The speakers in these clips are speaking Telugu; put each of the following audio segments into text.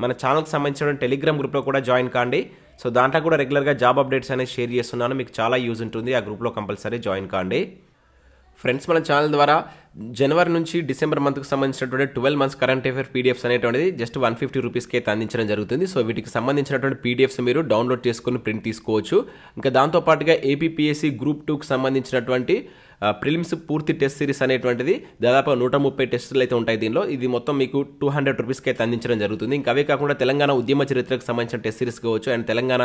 మన ఛానల్కి సంబంధించిన టెలిగ్రామ్ గ్రూప్లో కూడా జాయిన్ కాండి. సో దాంట్లో కూడా రెగ్యులర్గా జాబ్ అప్డేట్స్ అనేది షేర్ చేస్తున్నాను. మీకు చాలా యూజ్ ఉంటుంది. ఆ గ్రూప్లో కంపల్సరీ జాయిన్ కాండి. ఫ్రెండ్స్ మన ఛానల్ ద్వారా జనవరి నుంచి డిసెంబర్ మంత్కి సంబంధించినటువంటి twelve months current affair PDFs అనేటువంటిది జస్ట్ వన్ ఫిఫ్టీ రూపీస్కి అయితే అందించడం జరుగుతుంది. సో వీటికి సంబంధించినటువంటి పీడిఎఫ్స్ మీరు డౌన్లోడ్ చేసుకుని ప్రింట్ తీసుకోవచ్చు. ఇంకా దాంతోపాటుగా ఏపీపీఎస్సీ గ్రూప్ టూకి సంబంధించినటువంటి ప్రిలిమ్స్ పూర్తి టెస్ట్ సిరీస్ అనేటువంటిది దాదాపు నూట ముప్పై టెస్టులు అయితే ఉంటాయి దీనిలో. ఇది మొత్తం మీకు టూ హండ్రెడ్ రూపీస్కి అయితే అందించడం జరుగుతుంది. ఇంకా అవే కాకుండా తెలంగాణ ఉద్యమ చరిత్రకు సంబంధించిన టెస్ట్ సిరీస్ కావచ్చు అండ్ తెలంగాణ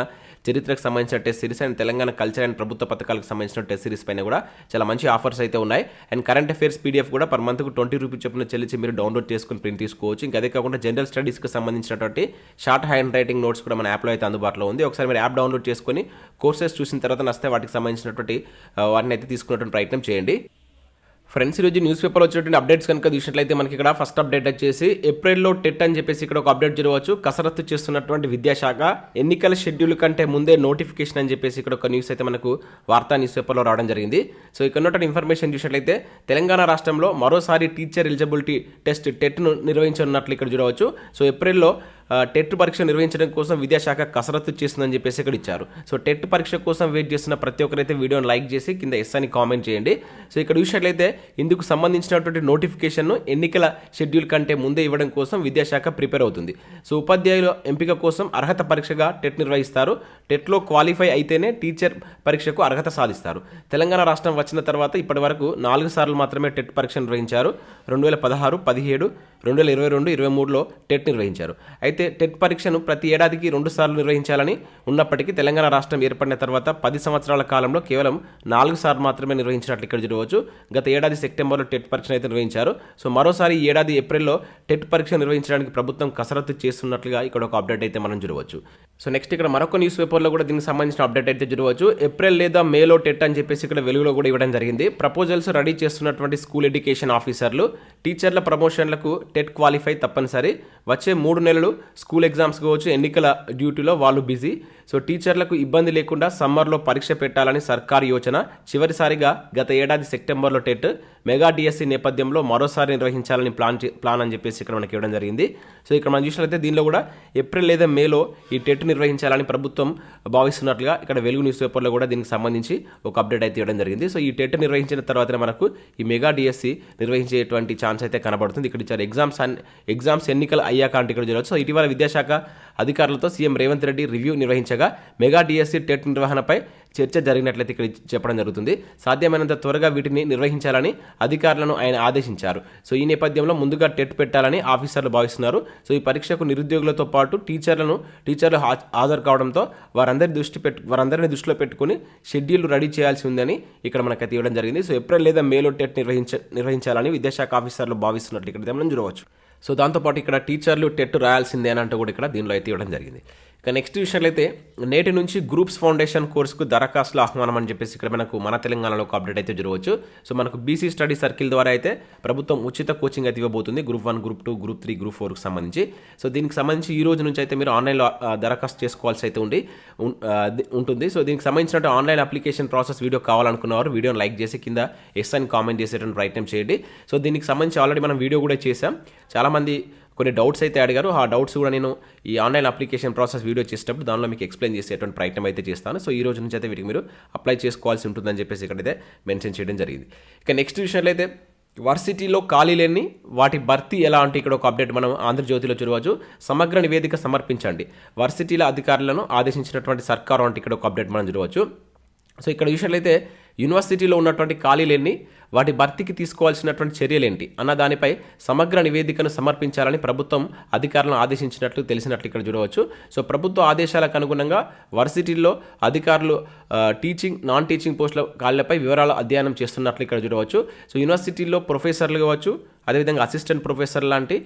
చరిత్రకు సంబంధించిన test series and Telangana culture and ప్రభుత్వ పథకాలకు సంబంధించిన టెస్ట్ సిరీస్ పైన కూడా చాలా మంచి ఆఫర్స్ అయితే ఉన్నాయి. అండ్ కరెంట్ అఫేర్స్ పీడిఎఫ్ కూడా పర్ మంత్కు ట్వంటీ రూపీస్ చొప్పున చెల్లించి మీరు డౌన్లోడ్ చేసుకుని ప్రింట్ తీసుకోవచ్చు. ఇంకా అదే కాకుండా జనరల్ స్టడీస్కి సంబంధించినటువంటి షార్ట్ హ్యాండ్ రైటింగ్ నోట్స్ కూడా మన యాప్లో అయితే అందుబాటులో ఉంది. ఒకసారి మీరు యాప్ డౌన్లోడ్ చేసుకొని కోర్సెస్ చూసిన తర్వాత నస్తే వాటికి సంబంధించినటువంటి వాటిని అయితే తీసుకున్నటువంటి ప్రయత్నం చేయండి. ఫ్రెండ్స్ ఈరోజు న్యూస్ పేపర్ వచ్చినటువంటి అప్డేట్స్ కనుక చూసినట్లయితే మనకి ఇక్కడ ఫస్ట్ అప్డేట్ వచ్చేసి ఏప్రిల్లో టెట్ అని చెప్పేసి ఇక్కడ ఒక అప్డేట్ జరగవచ్చు. కసరత్తు చేస్తున్నటువంటి విద్యాశాఖ ఎన్నికల షెడ్యూల్ కంటే ముందే నోటిఫికేషన్ అని చెప్పేసి ఇక్కడ ఒక న్యూస్ అయితే మనకు వార్తా న్యూస్ పేపర్లో రావడం జరిగింది. సో ఇక్కడ ఉన్నటువంటి ఇన్ఫర్మేషన్ చూసినట్లయితే తెలంగాణ రాష్ట్రంలో మరోసారి టీచర్ ఎలిజిబిలిటీ టెస్ట్ టెట్ను నిర్వహించనున్నట్లు ఇక్కడ చూడవచ్చు. సో ఏప్రిల్లో టెట్ పరీక్ష నిర్వహించడం కోసం విద్యాశాఖ కసరత్తు చేస్తుందని చెప్పేసి ఇక్కడ ఇచ్చారు. సో టెట్ పరీక్ష కోసం వెయిట్ చేస్తున్న ప్రతి ఒక్కరైతే వీడియోని లైక్ చేసి కింద ఎస్ అని కామెంట్ చేయండి. సో ఇక్కడ చూసినట్లయితే ఇందుకు సంబంధించినటువంటి నోటిఫికేషన్ను ఎన్నికల షెడ్యూల్ కంటే ముందే ఇవ్వడం కోసం విద్యాశాఖ ప్రిపేర్ అవుతుంది. సో ఉపాధ్యాయుల ఎంపిక కోసం అర్హత పరీక్షగా టెట్ నిర్వహిస్తారు. టెట్లో క్వాలిఫై అయితేనే టీచర్ పరీక్షకు అర్హత సాధిస్తారు. తెలంగాణ రాష్ట్రం వచ్చిన తర్వాత ఇప్పటి వరకు నాలుగు సార్లు మాత్రమే టెట్ పరీక్ష నిర్వహించారు. రెండు వేల పదహారు పదిహేడు రెండు వేల ఇరవై రెండు ఇరవై మూడులో టెట్ నిర్వహించారు. అయితే టెట్ పరీక్షను ప్రతి ఏడాదికి రెండు సార్లు నిర్వహించాలని ఉన్నప్పటికీ తెలంగాణ రాష్ట్రం ఏర్పడిన తర్వాత పది సంవత్సరాల కాలంలో కేవలం నాలుగు సార్లు మాత్రమే నిర్వహించినట్లు ఇక్కడ చూడవచ్చు. గత ఏడాది సెప్టెంబర్లో టెట్ పరీక్షను అయితే నిర్వహించారు. సో మరోసారి ఈ ఏడాది ఏప్రిల్లో టెట్ పరీక్ష నిర్వహించడానికి ప్రభుత్వం కసరత్తు చేస్తున్నట్లుగా ఇక్కడ ఒక అప్డేట్ అయితే మనం చూడవచ్చు. సో నెక్స్ట్ ఇక్కడ మరొక న్యూస్ పేపర్లో కూడా దీనికి సంబంధించిన అప్డేట్ అయితే చూడవచ్చు. ఏప్రిల్ లేదా మేలో టెట్ అని చెప్పేసి ఇక్కడ వెలుగులో కూడా ఇవ్వడం జరిగింది. ప్రపోజల్స్ రెడీ చేస్తున్నటువంటి స్కూల్ ఎడ్యుకేషన్ ఆఫీసర్లు టీచర్ల ప్రమోషన్లకు టెట్ క్వాలిఫై తప్పనిసరి. వచ్చే మూడు నెలలు స్కూల్ ఎగ్జామ్స్ కావచ్చు ఎన్నికల డ్యూటీలో వాళ్ళు బిజీ. సో టీచర్లకు ఇబ్బంది లేకుండా సమ్మర్లో పరీక్ష పెట్టాలని సర్కార్ యోచన. చివరిసారిగా గత ఏడాది సెప్టెంబర్లో టెట్ మెగా డిఎస్సి నేపథ్యంలో మరోసారి నిర్వహించాలని ప్లాన్ చే- ప్లాన్ అని చెప్పేసి ఇక్కడ మనకి ఇవ్వడం జరిగింది. సో ఇక్కడ మనం చూసినట్లయితే దీనిలో కూడా ఏప్రిల్ లేదా మేలో ఈ టెట్ నిర్వహించాలని ప్రభుత్వం భావిస్తున్నట్లుగా ఇక్కడ వెలుగు న్యూస్ పేపర్లో కూడా దీనికి సంబంధించి ఒక అప్డేట్ అయితే ఇవ్వడం జరిగింది. సో ఈ టెట్ నిర్వహించిన తర్వాతనే మనకు ఈ మెగా డిఎస్సి నిర్వహించేటువంటి ఛాన్స్ అయితే కనబడుతుంది. ఇక్కడ ఇచ్చారు ఎగ్జామ్స్ ఎగ్జామ్స్ ఎన్నికలు అయ్యాక అంటే ఇక్కడ చూడవచ్చు సో ఇటీవల విద్యాశాఖ అధికారులతో సీఎం రేవంత్ రెడ్డి రివ్యూ నిర్వహించగా మెగా డిఎస్సీ టెట్ నిర్వహణపై చర్చ జరిగినట్లయితే ఇక్కడ చెప్పడం జరుగుతుంది. సాధ్యమైనంత త్వరగా వీటిని నిర్వహించాలని అధికారులను ఆయన ఆదేశించారు. సో ఈ నేపథ్యంలో ముందుగా టెట్ పెట్టాలని ఆఫీసర్లు భావిస్తున్నారు. సో ఈ పరీక్షకు నిరుద్యోగులతో పాటు టీచర్లను టీచర్లు హాజరు కావడంతో వారందరి దృష్టి పెట్టు వారందరిని దృష్టిలో పెట్టుకుని షెడ్యూల్ రెడీ చేయాల్సి ఉందని ఇక్కడ మనకైతే ఇవ్వడం జరిగింది. సో ఏప్రిల్ లేదా మేలో టెట్ నిర్వహించ నిర్వహించాలని విద్యాశాఖ ఆఫీసర్లు భావిస్తున్నట్లు ఇక్కడ మనం చూడవచ్చు. సో దాంతోపాటు ఇక్కడ టీచర్లు టెట్ రాయాల్సిందే అని అంటూ కూడా ఇక్కడ దీనిలో అయితే ఇవ్వడం జరిగింది. ఇక నెక్స్ట్ విషయంలో అయితే నేటి నుంచి గ్రూప్స్ ఫౌండేషన్ కోర్సుకు దరఖాస్తుల ఆహ్వానం అని చెప్పేసి ఇక్కడ మనకు మన తెలంగాణలో ఒక అప్డేట్ అయితే జరగవచ్చు. సో మనకు బీసీ స్టడీ సర్కిల్ ద్వారా అయితే ప్రభుత్వం ఉచిత కోచింగ్ అయితే ఇవ్వబోతుంది. Group one group two group three group ఫోర్కి సంబంధించి. సో దీనికి సంబంధించి ఈ రోజు నుంచి అయితే మీరు ఆన్లైన్లో దరఖాస్తు చేసుకోవాల్సి అయితే ఉండి ఉంటుంది. సో దీనికి సంబంధించినట్టు ఆన్లైన్ అప్లికేషన్ ప్రాసెస్ వీడియో కావాలనుకున్నవారు వీడియోని లైక్ చేసి కింద ఎస్ అని కామెంట్ చేసేటువంటి ప్రయత్నం చేయండి. సో దీనికి సంబంధించి ఆల్రెడీ మనం వీడియో కూడా చేసాం చాలామంది కొన్ని డౌట్స్ అయితే అడిగారు. ఆ డౌట్స్ కూడా నేను ఈ ఆన్లైన్ అప్లికేషన్ ప్రాసెస్ వీడియో చేసేటప్పుడు దానిలో మీకు ఎక్స్ప్లెయిన్ చేసేటువంటి ప్రయత్నం అయితే చేస్తాను. సో ఈ రోజు నుంచి అయితే వీటికి మీరు అప్లై చేసుకోవాల్సి ఉంటుందని చెప్పేసి ఇక్కడైతే మెన్షన్ చేయడం జరిగింది. ఇక నెక్స్ట్ విషయంలో అయితే వర్సిటీలో ఖాళీలేని వాటి భర్తీ ఎలా అంటే ఇక్కడ ఒక అప్డేట్ మనం ఆంధ్రజ్యోతిలో చూడవచ్చు. సమగ్ర నివేదిక సమర్పించండి. వర్సిటీల అధికారులను ఆదేశించినటువంటి సర్కారు అంటే ఇక్కడ ఒక అప్డేట్ మనం చూడవచ్చు. సో ఇక్కడ చూసినట్లయితే యూనివర్సిటీలో ఉన్నటువంటి ఖాళీలన్నీ వాటి భర్తీకి తీసుకోవాల్సినటువంటి చర్యలేంటి? అన్న దానిపై సమగ్ర నివేదికను సమర్పించాలని ప్రభుత్వం అధికారులను ఆదేశించినట్లు తెలిసినట్లు ఇక్కడ చూడవచ్చు. సో ప్రభుత్వ ఆదేశాలకు అనుగుణంగా వర్సిటీల్లో అధికారులు టీచింగ్ నాన్ టీచింగ్ పోస్టుల కాళ్ళపై వివరాలు అధ్యయనం చేస్తున్నట్లు ఇక్కడ చూడవచ్చు. సో యూనివర్సిటీల్లో ప్రొఫెసర్లు కావచ్చు అదేవిధంగా అసిస్టెంట్ ప్రొఫెసర్ లాంటి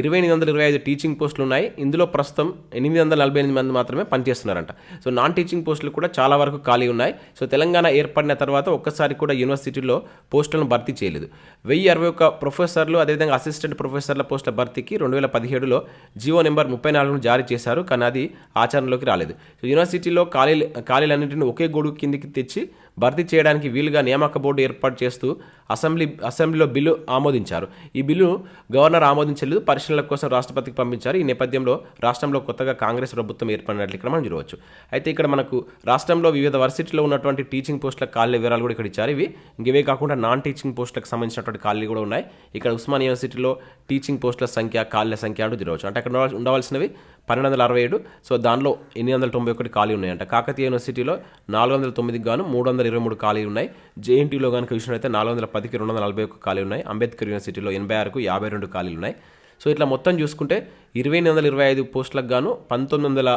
ఇరవై ఎనిమిది వందల ఇరవై ఐదు టీచింగ్ పోస్టులు ఉన్నాయి. ఇందులో ప్రస్తుతం ఎనిమిది వందల నలభై ఎనిమిది మంది మాత్రమే పనిచేస్తున్నారంట. సో నాన్ టీచింగ్ పోస్టులు కూడా చాలా వరకు ఖాళీ ఉన్నాయి. సో తెలంగాణ ఏర్పడిన తర్వాత ఒక్కసారి కూడా యూనివర్సిటీలో పోస్టులను భర్తీ చేయలేదు. వెయ్యి అరవై ఒక్క ప్రొఫెసర్లు అదేవిధంగా అసిస్టెంట్ ప్రొఫెసర్ల పోస్టుల భర్తీకి రెండు వేల పదిహేడులో జియో నెంబర్ ముప్పై నాలుగును జారీ చేశారు కానీ అది ఆచరణలోకి రాలేదు. యూనివర్సిటీలో ఖాళీ ఖాళీలన్నింటినీ ఒకే గొడుగు కిందికి తెచ్చి భర్తీ చేయడానికి వీలుగా నియామక బోర్డు ఏర్పాటు చేస్తూ అసెంబ్లీ అసెంబ్లీలో బిల్లు ఆమోదించారు. ఈ బిల్లు గవర్నర్ ఆమోదించలేదు పరిశీలన కోసం రాష్ట్రపతికి పంపించారు. ఈ నేపథ్యంలో రాష్ట్రంలో కొత్తగా కాంగ్రెస్ ప్రభుత్వం ఏర్పడినట్లు ఇక్కడ మనం చూడవచ్చు. అయితే ఇక్కడ మనకు రాష్ట్రంలో వివిధ వర్సిటీలో ఉన్నటువంటి టీచింగ్ పోస్టుల ఖాళీ వివరాలు కూడా ఇక్కడ ఇచ్చారు. ఇవి ఇంక ఇవే కాకుండా నాన్ టీచింగ్ పోస్టులకు సంబంధించినటువంటి ఖాళీ కూడా ఉన్నాయి. ఇక్కడ ఉస్మాన్ యూనివర్సిటీలో టీచింగ్ పోస్టుల సంఖ్య ఖాళీల సంఖ్య అంటూ చూడవచ్చు అంటే అక్కడ ఉండవలసినవి పన్నెండు వందల అరవై ఏడు సో దానిలో ఎనిమిది వందల తొంభై ఒకటి ఖాళీ ఉన్నాయంట. కాకతీయ యూనివర్సిటీలో నాలుగు వందల తొమ్మిదికి గాను మూడు వందల ఇరవై మూడు ఖాళీ ఉన్నాయి. జేఎన్టీలో కనుక అయితే నాలుగు వందల పదికి రెండు వందల నలభై ఒక్క ఖాళీ ఉన్నాయి. అంబేద్కర్ యూనివర్సిటీలో ఎనభై ఆరుకు యాభై రెండు ఖాళీలు ఉన్నాయి. సో ఇట్లా మొత్తం చూసుకుంటే ఇరవై ఎనిమిది వందల ఇరవై ఐదు పోస్టులకు గాను పంతొమ్మిది వందల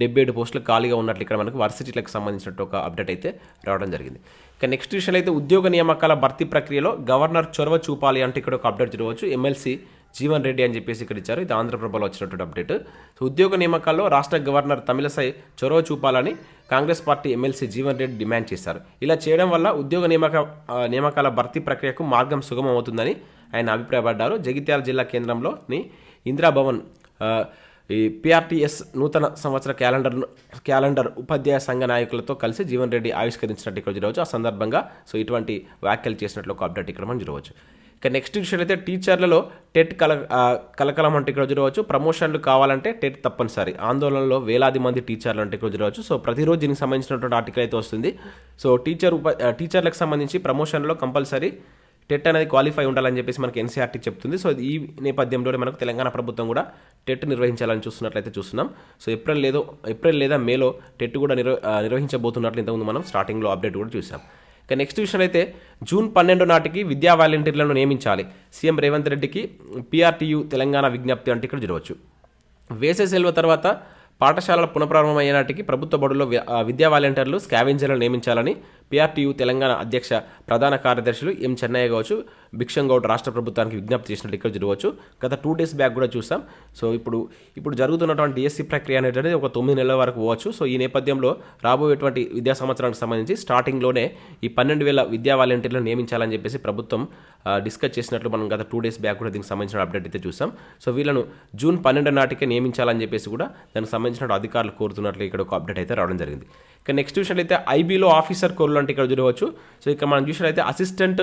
డెబ్బై ఏడు పోస్టులు ఖాళీగా ఉన్నట్లు ఇక్కడ మనకు వర్సిటీలకు సంబంధించినట్టు ఒక అప్డేట్ అయితే రావడం జరిగింది. ఇక నెక్స్ట్ విషయంలో అయితే ఉద్యోగ నియామకాల భర్తీ ప్రక్రియలో గవర్నర్ చొరవ చూపాలి అంటే ఇక్కడ ఒక అప్డేట్ చూడవచ్చు. ఎమ్మెల్సీ జీవన్ రెడ్డి అని చెప్పేసి ఇక్కడ ఇచ్చారు. ఇది ఆంధ్రప్రభలో వచ్చినటువంటి అప్డేట్. సో ఉద్యోగ నియామకాల్లో రాష్ట్ర గవర్నర్ తమిళసై చొరవ చూపాలని Congress party MLC Jeevan Reddy demand చేశారు. ఇలా చేయడం వల్ల ఉద్యోగ నియామక నియామకాల భర్తీ ప్రక్రియకు మార్గం సుగమమవుతుందని ఆయన అభిప్రాయపడ్డారు. జగిత్యాల జిల్లా కేంద్రంలోని ఇందిరాభవన్ ఈ పిఆర్టీఎస్ నూతన సంవత్సర క్యాలెండర్ క్యాలెండర్ ఉపాధ్యాయ సంఘ నాయకులతో కలిసి జీవన్ రెడ్డి ఆవిష్కరించినట్టు ఇక్కడ చూడవచ్చు. ఆ సందర్భంగా సో ఇటువంటి వ్యాఖ్యలు చేసినట్లు ఒక అప్డేట్ ఇక్కడ మనం చూడవచ్చు. ఇక నెక్స్ట్ విషయం అయితే టీచర్లలో టెట్ కల కలకలం అంటే ఇక్కడ చూడవచ్చు. ప్రమోషన్లు కావాలంటే టెట్ తప్పనిసరి. ఆందోళనలో వేలాది మంది టీచర్లు అంటే ఇక్కడ చూడవచ్చు. సో ప్రతిరోజు దీనికి సంబంధించినటువంటి ఆర్టికల్ అయితే వస్తుంది. సో టీచర్ ఉప టీచర్లకు సంబంధించి ప్రమోషన్లో కంపల్సరీ టెట్ అనేది క్వాలిఫై ఉండాలని చెప్పేసి మనకి ఎన్సీఆర్టీ చెప్తుంది. సో ఈ నేపథ్యంలోనే మనకు తెలంగాణ ప్రభుత్వం కూడా టెట్ నిర్వహించాలని చూస్తున్నట్లయితే చూస్తున్నాం. సో ఏప్రిల్ లేదో ఏప్రిల్ లేదా మేలో టెట్ కూడా నిర్వ నిర్వహించబోతున్నట్లు ఇంతకుముందు మనం స్టార్టింగ్లో అప్డేట్ కూడా చూసాం ఇక నెక్స్ట్ విషయం అయితే జూన్ పన్నెండు నాటికి విద్యా వాలంటీర్లను నియమించాలి. సీఎం రేవంత్ రెడ్డికి పీఆర్టీయూ తెలంగాణ విజ్ఞప్తి అంటే ఇక్కడ చూడవచ్చు వేసే సెలవు తర్వాత పాఠశాలల పునఃప్రారంభమయ్యే నాటికి ప్రభుత్వ బడుల్లో విద్యా వాలంటీర్లు స్కావెంజర్లను నియమించాలని పీఆర్టీయూ తెలంగాణ అధ్యక్ష ప్రధాన కార్యదర్శులు ఎం చెన్నయ్య కావచ్చు భిక్షంగౌడ్ రాష్ట్ర ప్రభుత్వానికి విజ్ఞప్తి చేసినట్టు ఇక్కడ చూడవచ్చు గత టూ డేస్ బ్యాక్ కూడా చూసాం. సో ఇప్పుడు ఇప్పుడు జరుగుతున్నటువంటి ఎస్సీ ప్రక్రియ అనేటువంటిది ఒక తొమ్మిది నెలల వరకు పోవచ్చు. సో ఈ నేపథ్యంలో రాబోయేటువంటి విద్యా సంవత్సరానికి సంబంధించి స్టార్టింగ్లోనే ఈ పన్నెండు వేల విద్యా వాలంటీర్లను నియమించాలని చెప్పేసి ప్రభుత్వం డిస్కస్ చేసినట్లు మనం గత టూ డేస్ బ్యాక్ కూడా దీనికి సంబంధించిన అప్డేట్ అయితే చూసాం. సో వీళ్ళను జూన్ పన్నెండు నాటికే నియమించాలని చెప్పేసి కూడా దానికి సంబంధించిన అధికారులు కోరుతున్నట్లు ఇక్కడ ఒక అప్డేట్ అయితే రావడం జరిగింది. ఇక నెక్స్ట్ విషయం అయితే ఐబీలో ఆఫీసర్ కోర్లు అంటే ఇక్కడ చూడవచ్చు. సో ఇక్కడ మనం చూసినట్లయితే అసిస్టెంట్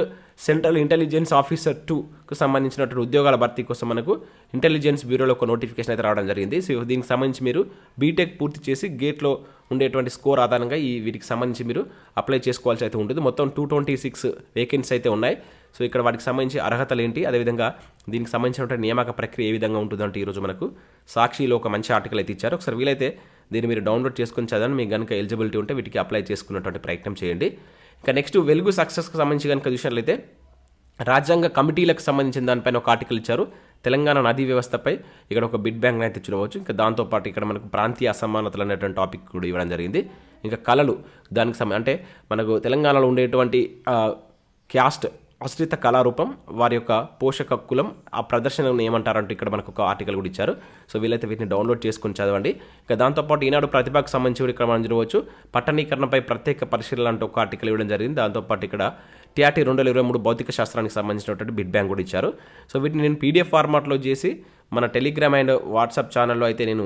సెంట్రల్ ఇంటెలిజెన్స్ ఆఫీసర్ టూకు సంబంధించినటువంటి ఉద్యోగాల భర్తీ కోసం మనకు ఇంటెలిజెన్స్ బ్యూరోలో ఒక నోటిఫికేషన్ అయితే రావడం జరిగింది. సో దీనికి సంబంధించి మీరు బీటెక్ పూర్తి చేసి గేట్లో ఉండేటువంటి స్కోర్ ఆధారంగా ఈ వీటికి సంబంధించి మీరు అప్లై చేసుకోవాల్సి అయితే ఉంటుంది. మొత్తం టూ ట్వంటీ సిక్స్ వేకెన్సీ అయితే ఉన్నాయి. సో ఇక్కడ వాటికి సంబంధించి అర్హతలు ఏంటి అదేవిధంగా దీనికి సంబంధించినటువంటి నియామక ప్రక్రియ ఏ విధంగా ఉంటుందంటే ఈరోజు మనకు సాక్షిలో ఒక మంచి ఆర్టికల్ అయితే ఇచ్చారు. ఒకసారి వీలైతే దీన్ని మీరు డౌన్లోడ్ చేసుకుని చదవండి. మీకు కనుక ఎలిజిబిలిటీ ఉంటే వీటికి అప్లై చేసుకున్నటువంటి ప్రయత్నం చేయండి. ఇంకా నెక్స్ట్ వెలుగు సక్సెస్కి సంబంధించి కనుక చూసినట్లయితే రాజ్యాంగ కమిటీలకు సంబంధించిన దానిపైన ఒక ఆర్టికల్ ఇచ్చారు. తెలంగాణ నదీ వ్యవస్థపై ఇక్కడ ఒక బిడ్ బ్యాంక్ అయితే చూడవచ్చు. ఇంకా దాంతోపాటు ఇక్కడ మనకు ప్రాంతీయ అసమానతలు అనేటువంటి టాపిక్ కూడా ఇవ్వడం జరిగింది. ఇంకా కళలు దానికి సంబంధించి అంటే మనకు తెలంగాణలో ఉండేటువంటి క్యాస్ట్ ఆశ్రిత కళారూపం వారి యొక్క పోషక కులం ఆ ప్రదర్శనను ఏమంటారంటూ ఇక్కడ మనకు ఒక ఆర్టికల్ కూడా ఇచ్చారు. సో వీలైతే వీటిని డౌన్లోడ్ చేసుకొని చదవండి. ఇక దాంతోపాటు ఈనాడు ప్రతిభకు సంబంధించి కూడా ఇక్కడ మనం చూడవచ్చు. పట్టణీకరణపై ప్రత్యేక పరిశీలన అంటూ ఒక ఆర్టికల్ ఇవ్వడం జరిగింది. దాంతోపాటు ఇక్కడ టీఆర్టీ రెండు వేల ఇరవై మూడు భౌతిక శాస్త్రానికి సంబంధించినటువంటి బిడ్ బ్యాంక్ కూడా ఇచ్చారు. సో వీటిని నేను పీడిఎఫ్ ఫార్మాట్లో చేసి మన టెలిగ్రామ్ అండ్ వాట్సాప్ ఛానల్లో అయితే నేను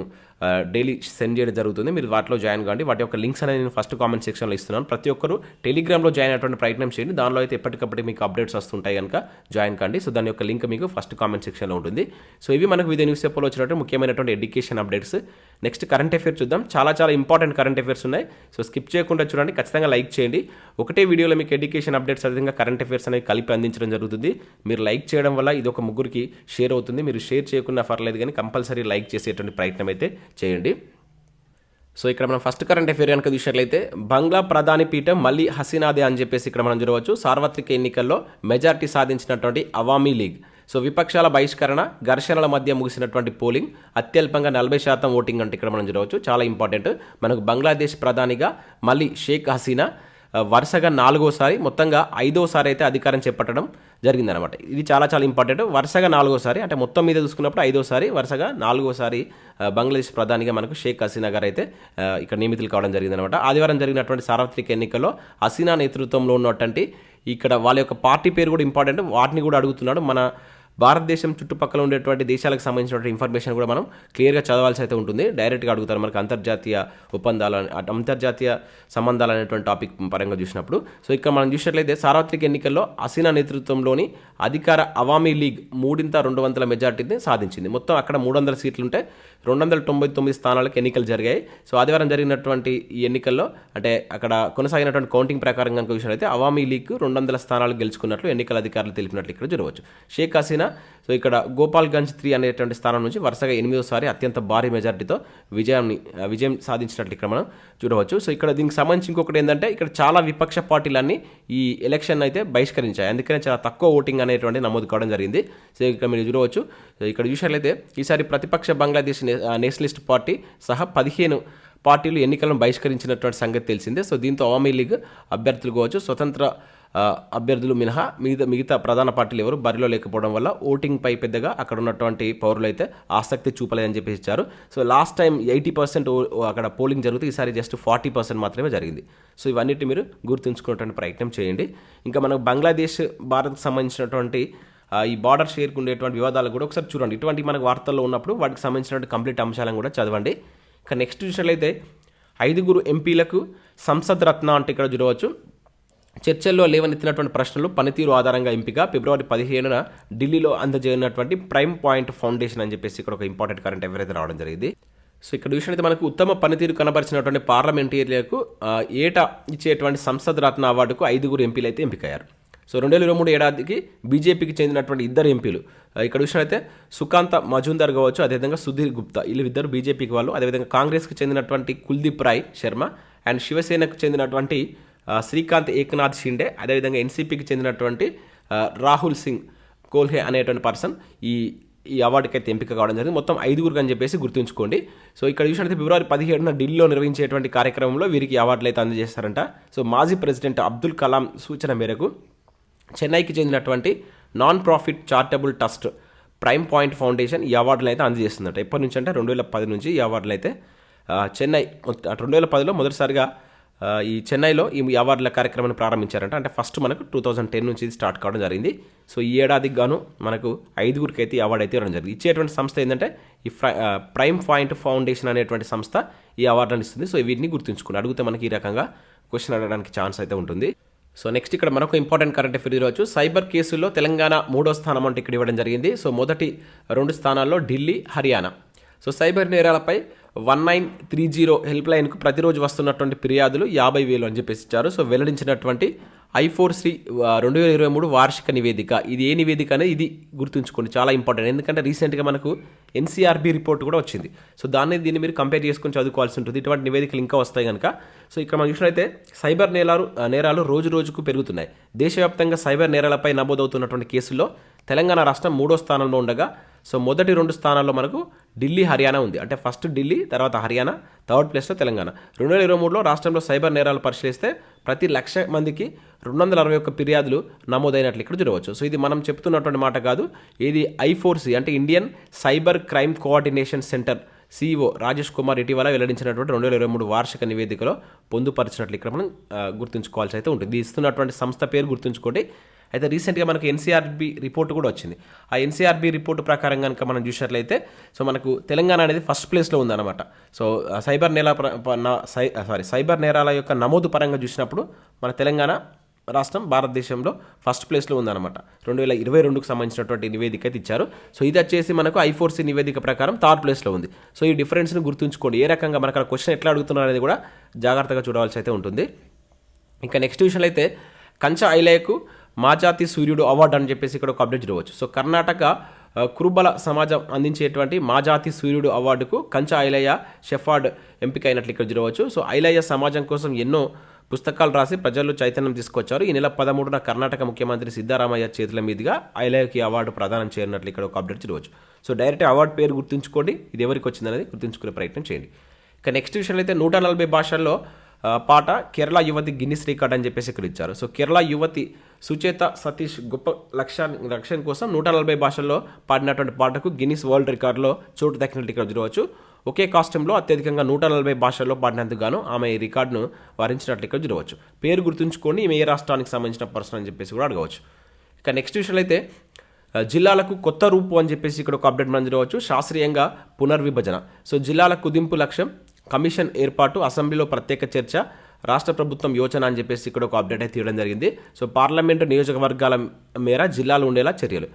డైలీ సెండ్ చేయడం జరుగుతుంది. మీరు వాటిలో జాయిన్ కాండి. వాటి యొక్క లింక్స్ అనేది నేను ఫస్ట్ కామెంట్ సెక్షన్లో ఇస్తున్నాను. ప్రతి ఒక్కరు టెలిగ్రామ్లో జాయిన్ అయ్యేటువంటి ప్రయత్నం చేయండి. దానిలో అయితే ఎప్పటికప్పుడు మీకు అప్డేట్స్ వస్తుంటాయి కనుక జాయిన్ కండి. సో దాని యొక్క లింక్ మీకు ఫస్ట్ కామెంట్ సెక్షన్లో ఉంటుంది. సో ఇవి మనకు వివిధ న్యూస్ పేపర్లో వచ్చినట్టు ముఖ్యమైనటువంటి education updates next current affairs చూద్దాం. చాలా చాలా ఇంపార్టెంట్ కరెంట్ అఫేర్స్ ఉన్నాయి. సో స్కిప్ చేయకుండా చూడండి. ఖచ్చితంగా లైక్ చేయండి. ఒకటే వీడియోలో మీకు ఎడ్యుకేషన్ అప్డేట్స్ అదేవిధంగా కరెంట్ అఫేర్స్ అనేవి కలిపి అందించడం జరుగుతుంది. మీరు లైక్ చేయడం వల్ల ఇది ఒక ముగ్గురికి షేర్ అవుతుంది. మీరు షేర్ చేయకుండా పర్లేదు కానీ కంపల్సరీ లైక్ చేసేటువంటి ప్రయత్నం అయితే చేయండి. సో ఇక్కడ మనం ఫస్ట్ కరెంట్ అఫేర్ కనుక చూసినట్లయితే బంగ్లా ప్రధాని పీఠం మళ్ళీ హసీనాదే అని చెప్పేసి ఇక్కడ మనం చూడవచ్చు. సార్వత్రిక ఎన్నికల్లో మెజార్టీ సాధించినటువంటి అవామీ లీగ్. సో విపక్షాల బహిష్కరణ ఘర్షణల మధ్య ముగిసినటువంటి పోలింగ్ అత్యల్పంగా నలభై శాతం ఓటింగ్ అంటే ఇక్కడ మనం చూడవచ్చు. చాలా ఇంపార్టెంట్ మనకు బంగ్లాదేశ్ ప్రధానిగా మళ్ళీ షేక్ హసీనా వరుసగా నాలుగోసారి మొత్తంగా ఐదోసారి అయితే అధికారం చేపట్టడం జరిగిందనమాట ఇది చాలా చాలా ఇంపార్టెంట్. వరుసగా నాలుగోసారి అంటే మొత్తం మీద చూసుకున్నప్పుడు ఐదోసారి వరుసగా నాలుగోసారి బంగ్లాదేశ్ ప్రధానిగా మనకు షేక్ హసీనా గారు అయితే ఇక్కడ నియమితులు కావడం జరిగిందనమాట ఆదివారం జరిగినటువంటి సార్వత్రిక ఎన్నికల్లో హసీనా నేతృత్వంలో ఉన్నటువంటి ఇక్కడ వాళ్ళ యొక్క పార్టీ పేరు కూడా ఇంపార్టెంట్. వాటిని కూడా అడుగుతున్నాడు మన భారతదేశం చుట్టుపక్కల ఉండేటువంటి దేశాలకు సంబంధించినటువంటి ఇన్ఫర్మేషన్ కూడా మనం క్లియర్గా చదవాల్సి అయితే ఉంటుంది. డైరెక్ట్గా అడుగుతారు మనకు అంతర్జాతీయ ఒప్పందాలు అటు అంతర్జాతీయ సంబంధాలు అనేటువంటి టాపిక్ పరంగా చూసినప్పుడు. సో ఇక్కడ మనం చూసినట్లయితే సార్వత్రిక ఎన్నికల్లో హసీనా నేతృత్వంలోని అధికార అవామీ లీగ్ మూడింత రెండు వందల మెజార్టీని సాధించింది. మొత్తం అక్కడ మూడు వందల సీట్లు ఉంటే రెండు వందల తొంభై తొమ్మిది స్థానాలకు ఎన్నికలు జరిగాయి. సో ఆదివారం జరిగినటువంటి ఈ ఎన్నికల్లో అంటే అక్కడ కొనసాగినటువంటి కౌంటింగ్ ప్రకారం కనుక చూసినట్లయితే అవామీ లీగ్ రెండు వందల స్థానాలు గెలుచుకున్నట్లు ఎన్నికల అధికారులు తెలిపినట్లు ఇక్కడ చూడవచ్చు. షేక్ హసీనా సో ఇక్కడ గోపాల్గంజ్ త్రీ అనేటువంటి స్థానం నుంచి వరుసగా ఎనిమిదోసారి అత్యంత భారీ మెజార్టీతో విజయాన్ని విజయం సాధించినట్లు ఇక్కడ మనం చూడవచ్చు. సో ఇక్కడ దీనికి సంబంధించి ఇంకొకటి ఏంటంటే ఇక్కడ చాలా విపక్ష పార్టీలన్నీ ఈ ఎలక్షన్ అయితే బహిష్కరించాయి. అందుకనే చాలా తక్కువ ఓటింగ్ అనేటువంటి నమోదు కావడం జరిగింది. సో ఇక్కడ మీరు చూడవచ్చు. సో ఇక్కడ చూసినట్లయితే ఈసారి ప్రతిపక్ష బంగ్లాదేశ్ నేషనలిస్ట్ పార్టీ సహా పదిహేను పార్టీలు ఎన్నికలను బహిష్కరించినటువంటి సంగతి తెలిసిందే. సో దీంతో అవామీ లీగ్ అభ్యర్థులు కావచ్చు స్వతంత్ర అభ్యర్థులు మినహా మిగతా మిగతా ప్రధాన పార్టీలు ఎవరు బరిలో లేకపోవడం వల్ల ఓటింగ్పై పెద్దగా అక్కడ ఉన్నటువంటి పౌరులు అయితే ఆసక్తి చూపలేదని చెప్పేసి ఇచ్చారు. So last time eighty percent అక్కడ పోలింగ్ జరిగితే ఈసారి జస్ట్ ఫార్టీ పర్సెంట్ మాత్రమే జరిగింది. సో ఇవన్నిటి మీరు గుర్తుంచుకునేటువంటి ప్రయత్నం చేయండి. ఇంకా మనకు బంగ్లాదేశ్ భారత్కి సంబంధించినటువంటి ఈ బార్డర్ షేర్కు ఉండేటువంటి వివాదాలు కూడా ఒకసారి చూడండి. ఇటువంటి మనకు వార్తల్లో ఉన్నప్పుడు వాటికి సంబంధించినటువంటి కంప్లీట్ అంశాలను కూడా చదవండి. ఇంకా నెక్స్ట్ చూసినట్లయితే ఐదుగురు ఎంపీలకు సంసద్ రత్న అంటే ఇక్కడ చూడవచ్చు. చర్చల్లో లేవనెత్తినటువంటి ప్రశ్నలు పనితీరు ఆధారంగా ఎంపిక ఫిబ్రవరి పదిహేనున ఢిల్లీలో అందజేయనటువంటి ప్రైమ్ పాయింట్ ఫౌండేషన్ అని చెప్పేసి ఇక్కడ ఒక ఇంపార్టెంట్ కరెంట్ ఎవరైతే రావడం జరిగింది. సో ఇక్కడ చూసినట్లయితే మనకు ఉత్తమ పనితీరు కనబరిచినటువంటి పార్లమెంటేరియర్లకు ఏటా ఇచ్చేటువంటి సంసద్ రత్న అవార్డుకు ఐదుగురు ఎంపీలు అయితే ఎంపికయ్యారు. సో రెండు వేల ఇరవై మూడు ఏడాదికి బీజేపీకి చెందినటువంటి ఇద్దరు ఎంపీలు. ఇక్కడ ఇక్కడ అయితే సుకాంత మజుందర్ కావచ్చు అదేవిధంగా సుధీర్ గుప్తా. వీళ్ళు ఇద్దరు బీజేపీకి వాళ్ళు అదేవిధంగా కాంగ్రెస్కి చెందినటువంటి కుల్దీప్ రాయ్ శర్మ అండ్ శివసేనకు చెందినటువంటి శ్రీకాంత్ ఏకనాథ్ షిండే అదేవిధంగా ఎన్సీపీకి చెందినటువంటి రాహుల్ సింగ్ కోల్హే అనేటువంటి పర్సన్ ఈ ఈ అవార్డుకి అయితే ఎంపిక కావడం జరిగింది. మొత్తం ఐదుగురికి అని చెప్పేసి గుర్తుంచుకోండి. సో ఇక్కడ చూసినట్లయితే ఫిబ్రవరి పదిహేడున ఢిల్లీలో నిర్వహించేటువంటి కార్యక్రమంలో వీరికి అవార్డులు అయితే అందజేస్తారంట. సో మాజీ ప్రెసిడెంట్ అబ్దుల్ కలాం సూచన మేరకు చెన్నైకి చెందినటువంటి non profit charitable trust prime point foundation ఈ అవార్డులు అయితే అందజేస్తుందట. ఎప్పటి నుంచి అంటే రెండు వేల పది నుంచి ఈ అవార్డులు అయితే చెన్నై రెండు వేల పదిలో మొదటిసారిగా ఈ చెన్నైలో ఈ అవార్డుల కార్యక్రమాన్ని ప్రారంభించారంట. అంటే ఫస్ట్ మనకు టూ థౌజండ్ టెన్ నుంచి స్టార్ట్ కావడం జరిగింది. సో ఈ ఏడాదికి గాను మనకు ఐదుగురికి అయితే ఈ అవార్డు అయితే ఇవ్వడం జరిగింది. ఇచ్చేటువంటి సంస్థ ఏంటంటే ఈ ప్రైమ్ పాయింట్ ఫౌండేషన్ అనేటువంటి సంస్థ ఈ అవార్డులను ఇస్తుంది. సో వీటిని గుర్తుంచుకుని అడిగితే మనకి ఈ రకంగా క్వశ్చన్ అడగడానికి ఛాన్స్ అయితే ఉంటుంది. సో నెక్స్ట్ ఇక్కడ మరొక ఇంపార్టెంట్ కరెంట్ అఫేర్ ఈరోజు సైబర్ కేసుల్లో తెలంగాణ మూడో స్థానం అంటే ఇక్కడ ఇవ్వడం జరిగింది. సో మొదటి రెండు స్థానాల్లో Delhi Haryana. So cyber నేరాలపై one nine three zero help లైన్కు ప్రతిరోజు వస్తున్నటువంటి ఫిర్యాదులు యాభై వేలు అని చెప్పేసి ఇచ్చారు. సో వెల్లడించినటువంటి ఐ ఫోర్ శ్రీ రెండు వేల ఇరవై మూడు వార్షిక నివేదిక. ఇది ఏ నివేదిక అనేది ఇది గుర్తుంచుకోండి. చాలా ఇంపార్టెంట్. ఎందుకంటే రీసెంట్గా మనకు ఎన్సీఆర్బీ రిపోర్ట్ కూడా వచ్చింది. సో దాన్ని దీన్ని మీరు కంపేర్ చేసుకొని చదువుకోవాల్సి ఉంటుంది. ఇటువంటి నివేదికలు ఇంకా వస్తాయి కనుక సో ఇక్కడ మనం చూసినట్లయితే సైబర్ నేరాలు నేరాలు రోజు రోజుకు పెరుగుతున్నాయి. దేశవ్యాప్తంగా సైబర్ నేరాలపై నమోదవుతున్నటువంటి కేసుల్లో తెలంగాణ రాష్ట్రం మూడో స్థానంలో ఉండగా సో మొదటి రెండు స్థానాల్లో మనకు ఢిల్లీ హర్యానా ఉంది. అంటే ఫస్ట్ ఢిల్లీ తర్వాత హర్యానా థర్డ్ ప్లేస్లో తెలంగాణ. రెండు వేల ఇరవై మూడులో రాష్ట్రంలో సైబర్ నేరాలు పరిశీలిస్తే ప్రతి లక్ష మందికి రెండు వందల అరవై ఒక్క ఫిర్యాదులు నమోదైనట్లు ఇక్కడ చూడవచ్చు. సో ఇది మనం చెప్తున్నటువంటి మాట కాదు. ఇది ఐఫోర్సీ అంటే Indian cyber crime coordination centre CEO Rajesh Kumar ఇటీవల వెల్లడించినటువంటి రెండు వేల ఇరవై మూడు వార్షిక నివేదికలో పొందుపరిచినట్లు ఇక్కడ మనం గుర్తుంచుకోవాల్సి అయితే ఉంటుంది. ఇస్తున్నటువంటి సంస్థ పేరు గుర్తుంచుకోండి. అయితే రీసెంట్గా మనకు ఎన్సీఆర్బి రిపోర్ట్ కూడా వచ్చింది. ఆ ఎన్సీఆర్బి రిపోర్ట్ ప్రకారం కనుక మనం చూసినట్లయితే సో మనకు తెలంగాణ అనేది ఫస్ట్ ప్లేస్లో ఉందన్నమాట. సో సైబర్ నేల ప్ర- సై సారీ సైబర్ నేరాల యొక్క నమోదు పరంగా చూసినప్పుడు మన తెలంగాణ రాష్ట్రం భారతదేశంలో ఫస్ట్ ప్లేస్లో ఉందన్నమాట. రెండు వేల ఇరవై రెండుకు సంబంధించినటువంటి నివేదిక అయితే ఇచ్చారు. సో ఇది వచ్చేసి మనకు ఐఫోర్సీ నివేదిక ప్రకారం థర్డ్ ప్లేస్లో ఉంది. సో ఈ డిఫరెన్స్ని గుర్తుంచుకోండి. ఏ రకంగా మనకు క్వశ్చన్ ఎట్లా అడుగుతున్నారు అనేది కూడా జాగ్రత్తగా చూడవలసి అయితే ఉంటుంది. ఇంకా నెక్స్ట్ విషయంలో అయితే కంచ ఐలయకు మాజాతి సూర్యుడు అవార్డు అని చెప్పేసి ఇక్కడ ఒక అప్డేట్ చూడవచ్చు. సో కర్ణాటక కురుబల సమాజం అందించేటువంటి మాజాతి సూర్యుడు అవార్డుకు కంచ ఐలయ్య షెఫార్డ్ ఎంపిక అయినట్లు ఇక్కడ చూడవచ్చు. సో ఐలయ్య సమాజం కోసం ఎన్నో పుస్తకాలు రాసి ప్రజల్లో చైతన్యం తీసుకొచ్చారు. ఈ నెల పదమూడున కర్ణాటక ముఖ్యమంత్రి సిద్ధారామయ్య చేతుల మీదుగా ఐలయ్యకి అవార్డు ప్రదానం చేయనున్నట్లు ఇక్కడ ఒక అప్డేట్ చూడవచ్చు. సో డైరెక్ట్ అవార్డు పేరు గుర్తుంచుకోండి. ఇది ఎవరికి వచ్చిందనేది గుర్తుంచుకునే ప్రయత్నం చేయండి. ఇక నెక్స్ట్ విషయంలో అయితే నూట నలభై భాషల్లో పాట కేరళ యువతి గిన్నిస్ రికార్డ్ అని చెప్పేసి ఇక్కడ ఇచ్చారు. సో కేరళ యువతి సుచేత సతీష్ గొప్ప లక్ష్యాన్ని లక్ష్యం కోసం నూట నలభై భాషల్లో పాడినటువంటి పాటకు గిన్నిస్ వరల్డ్ రికార్డులో చోటు దక్కినట్టు ఇక్కడ చూడవచ్చు. ఒకే కాస్ట్యూమ్లో అత్యధికంగా నూట నలభై భాషల్లో పాడినందుకు గాను ఆమె ఈ రికార్డును వారించినట్లు ఇక్కడ చూడవచ్చు. పేరు గుర్తుంచుకొని ఈమె ఏ రాష్ట్రానికి సంబంధించిన పర్సన్ అని చెప్పేసి కూడా అడగవచ్చు. ఇక నెక్స్ట్ విషయంలో అయితే జిల్లాలకు కొత్త రూపు అని చెప్పేసి ఇక్కడ ఒక అప్డేట్ మనం చూడవచ్చు. శాస్త్రీయంగా పునర్విభజన. సో జిల్లాల కుదింపు లక్ష్యం కమిషన్ ఏర్పాటు అసెంబ్లీలో ప్రత్యేక చర్చ రాష్ట్ర ప్రభుత్వం యోచన అని చెప్పేసి ఇక్కడ ఒక అప్డేట్ అయితే తీయడం జరిగింది. సో పార్లమెంటు నియోజకవర్గాల మేర జిల్లాలు ఉండేలా చర్యలు.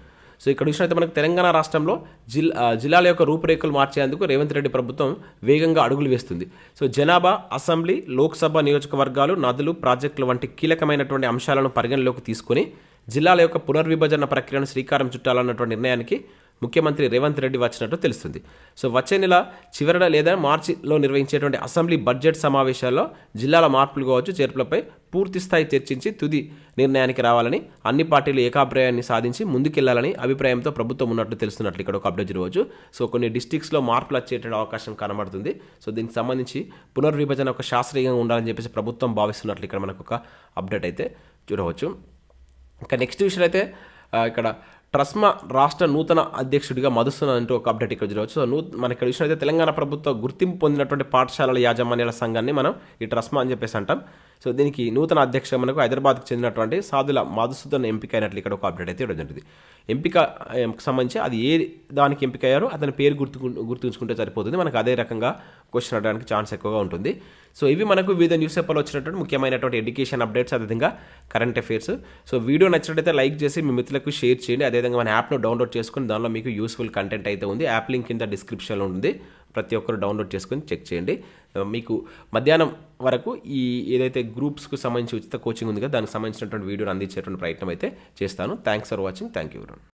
సో ఇక్కడ చూసినట్లయితే మనకు తెలంగాణ రాష్ట్రంలో జిల్ జిల్లాల యొక్క రూపురేఖలు మార్చేందుకు రేవంత్ రెడ్డి ప్రభుత్వం వేగంగా అడుగులు వేస్తుంది. సో జనాభా అసెంబ్లీ లోక్సభ నియోజకవర్గాలు నదులు ప్రాజెక్టులు వంటి కీలకమైనటువంటి అంశాలను పరిగణలోకి తీసుకొని జిల్లాల యొక్క పునర్విభజన ప్రక్రియను శ్రీకారం చుట్టాలన్నటువంటి నిర్ణయానికి ముఖ్యమంత్రి రేవంత్ రెడ్డి వచ్చినట్టు తెలుస్తుంది. సో వచ్చే నెల చివరన లేదా మార్చిలో నిర్వహించేటువంటి అసెంబ్లీ బడ్జెట్ సమావేశాల్లో జిల్లాల మార్పులు కావచ్చు చేర్పులపై పూర్తి స్థాయి చర్చించి తుది నిర్ణయానికి రావాలని అన్ని పార్టీలు ఏకాభిప్రాయాన్ని సాధించి ముందుకెళ్ళాలని అభిప్రాయంతో ప్రభుత్వం ఉన్నట్లు తెలుస్తున్నట్లు ఇక్కడ ఒక అప్డేట్ చూడవచ్చు సో కొన్ని డిస్టిక్స్లో మార్పులు వచ్చేటువంటి అవకాశం కనబడుతుంది. సో దీనికి సంబంధించి పునర్విభజన ఒక శాస్త్రీయంగా ఉండాలని చెప్పేసి ప్రభుత్వం భావిస్తున్నట్లు ఇక్కడ మనకు ఒక అప్డేట్ అయితే చూడవచ్చు. ఇంకా నెక్స్ట్ విషయం అయితే ఇక్కడ ట్రస్మా రాష్ట్ర నూతన అధ్యక్షుడిగా మధుసూన్ అంటూ ఒక అప్డేట్ ఇక్కడ చూడవచ్చు సో నూ మన ఇక్కడ విషయం అయితే తెలంగాణ ప్రభుత్వ గుర్తింపు పొందినటువంటి పాఠశాలల యాజమాన్యాల సంఘాన్ని మనం ఈ ట్రస్మా అని చెప్పేసి అంటాం. సో దీనికి నూతన అధ్యక్ష మనకు హైదరాబాద్కు చెందినటువంటి సాధుల మధుసూదన్ ఎంపిక అయినట్లు ఇక్కడ ఒక అప్డేట్ అయితే ఇవ్వడం జరిగింది. ఎంపిక సంబంధించి అది ఏ దానికి ఎంపిక అయ్యారో అతని పేరు గుర్తు గుర్తుంచుకుంటే సరిపోతుంది. మనకు అదే రకంగా క్వశ్చన్ అడగడానికి ఛాన్స్ ఎక్కువగా ఉంటుంది. సో ఇవి మనకు వివిధ న్యూస్ పేపర్లో వచ్చినటువంటి ముఖ్యమైనటువంటి ఎడ్యుకేషన్ అప్డేట్స్ అదేవిధంగా కరెంట్ అఫైర్స్. సో వీడియో నచ్చినట్లయితే లైక్ చేసి మీ మిత్రులకు షేర్ చేయండి. అదేవిధంగా మన యాప్ను డౌన్లోడ్ చేసుకుని దానిలో మీకు యూస్ఫుల్ కంటెంట్ అయితే ఉంది. యాప్ లింక్ కింద డిస్క్రిప్షన్లో ఉంది ప్రతి ఒక్కరు డౌన్లోడ్ చేసుకొని చెక్ చేయండి. మీకు మధ్యాహ్నం వరకు ఈ ఏదైతే గ్రూప్స్కు సంబంధించి ఉచిత కోచింగ్ ఉంది కదా దానికి సంబంధించినటువంటి వీడియోని అందించేటువంటి ప్రయత్నం అయితే చేస్తాను. Thanks for watching thank you